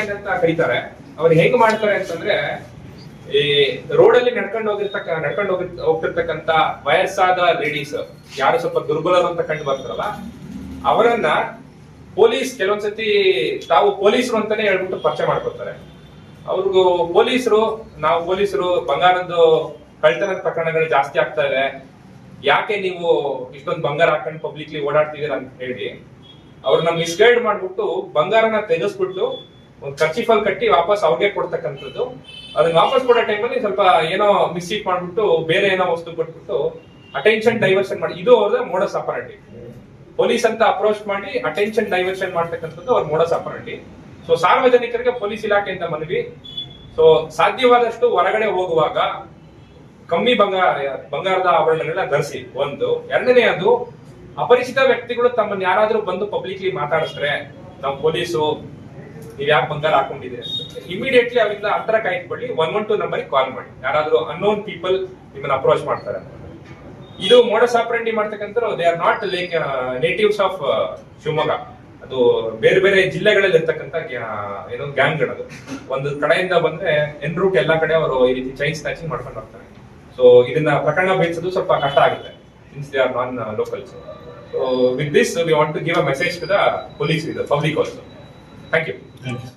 ಅಂತ ಕರೀತಾರೆ. ಅವ್ರು ಹೆಂಗ್ ಮಾಡ್ತಾರೆ ಅಂತಂದ್ರೆ, ಈ ರೋಡ್ ಅಲ್ಲಿ ನಡ್ಕೊಂಡು ಹೋಗಿರ್ತಕ್ಕ, ನಡ್ಕೊಂಡು ಹೋಗಿ ಹೋಗ್ತಿರ್ತಕ್ಕಂತ ವಯಸ್ಸಾದ ಲೇಡೀಸ್ ಯಾರು ಸ್ವಲ್ಪ ದುರ್ಬಲರು ಅಂತ ಕಂಡು ಬರ್ತಾರಲ್ಲ, ಅವರನ್ನ ಪೊಲೀಸ್, ಕೆಲವೊಂದ್ಸತಿ ತಾವು ಪೊಲೀಸರು ಅಂತಾನೆ ಹೇಳ್ಬಿಟ್ಟು ಪರಿಚಯ ಮಾಡ್ಕೊತಾರೆ ಅವ್ರಿಗೂ ಪೊಲೀಸರು, ನಾವು ಪೊಲೀಸರು, ಬಂಗಾರದ್ದು ಕಳ್ತನದ ಪ್ರಕರಣಗಳು ಜಾಸ್ತಿ ಆಗ್ತಾ ಇದೆ. ಯಾಕೆ ನೀವು ಇಷ್ಟೊಂದು ಬಂಗಾರ ಹಾಕೊಂಡು ಪಬ್ಲಿಕ್ಲಿ ಓಡಾಡ್ತಿದ್ದೀರಾ ಅಂತ ಹೇಳಿ, ಅವ್ರನ್ನ ಮಿಸ್ಗೈಡ್ ಮಾಡ್ಬಿಟ್ಟು ಬಂಗಾರನ ತೆಗೆಸ್ಬಿಟ್ಟು ಒಂದು ಖರ್ಚಿಫಲ್ ಕಟ್ಟಿ ವಾಪಸ್ ಅವ್ರಿಗೆ ಕೊಡ್ತಕ್ಕಂಥದ್ದು. ಅದನ್ನ ವಾಪಸ್ ಕೊಡೋ ಟೈಮಲ್ಲಿ ಸ್ವಲ್ಪ ಏನೋ ಮಿಸ್ಟೇಕ್ ಮಾಡ್ಬಿಟ್ಟು ಬೇರೆ ಏನೋ ವಸ್ತು ಕೊಟ್ಬಿಟ್ಟು ಅಟೆನ್ಷನ್ ಡೈವರ್ಷನ್ ಮಾಡಿ. ಇದು ಅವ್ರದ್ದು ಮೋಡಸ್ ಅಪರಾಟಿ ಪೊಲೀಸ್ ಅಂತ ಅಪ್ರೋಚ್ ಮಾಡಿ ಅಟೆನ್ಷನ್ ಡೈವರ್ಷನ್ ಮಾಡ್ತಕ್ಕಂಥದ್ದು ಅವ್ರ ಮೋಡಸ್ ಅಪರಾಟಿ ಸೊ ಸಾರ್ವಜನಿಕರಿಗೆ ಪೊಲೀಸ್ ಇಲಾಖೆಯಿಂದ ಮನವಿ. ಸೊ ಸಾಧ್ಯವಾದಷ್ಟು ಹೊರಗಡೆ ಹೋಗುವಾಗ ಕಮ್ಮಿ ಬಂಗಾರ, ಬಂಗಾರದ ಆಭರಣಗಳನ್ನ ಧರಿಸಿ. ಒಂದು. ಎರಡನೇ ಅದು ಅಪರಿಚಿತ ವ್ಯಕ್ತಿಗಳು ತಮ್ಮನ್ನ ಯಾರಾದ್ರೂ ಬಂದು ಪಬ್ಲಿಕ್ಲಿ ಮಾತಾಡಿಸ್ರೆ ನಾವು ಪೊಲೀಸು ನೀವ್ ಯಾಕೆ ಬಂಗಾರ ಹಾಕೊಂಡಿದ್ದೀರಿ ಇಮಿಡಿಯೇಟ್ಲಿ ಅವರಿಂದ ಅಂತರ ಕಾಯ್ದುಕೊಳ್ಳಿ one one two number call ಮಾಡಿ. ಯಾರಾದ್ರೂ ಅನ್ನೋನ್ ಪೀಪಲ್ ನಿಮ್ಮನ್ನ ಅಪ್ರೋಚ್ ಮಾಡ್ತಾರೆ ಇದು ಮೋಡಸ್ ಆಪರೇಂಡಿ ಮಾಡ್ತಕ್ಕಂಥ they are not like natives of Shivamogga. ಅದು ಬೇರೆ ಬೇರೆ ಜಿಲ್ಲೆಗಳಲ್ಲಿ ಇರ್ತಕ್ಕಂಥ ಏನೋ ಗ್ಯಾಂಗ್ ಅದು. ಒಂದು ಕಡೆಯಿಂದ ಬಂದ್ರೆ ಎನ್ ರೂಟ್ ಎಲ್ಲಾ ಕಡೆ ಅವರು ಈ ರೀತಿ ಚೈನ್ ಸ್ನ್ಯಾಚಿಂಗ್ ಮಾಡ್ಕೊಂಡು ಹೋಗ್ತಾರೆ. ಸೊ ಇದನ್ನ ಪ್ರಕರಣ ಬೇಯಿಸೋದು ಸ್ವಲ್ಪ ಕಷ್ಟ ಆಗುತ್ತೆ since they are non locals so with this we want to give a message to the police ಇದು public also thank you Thank you.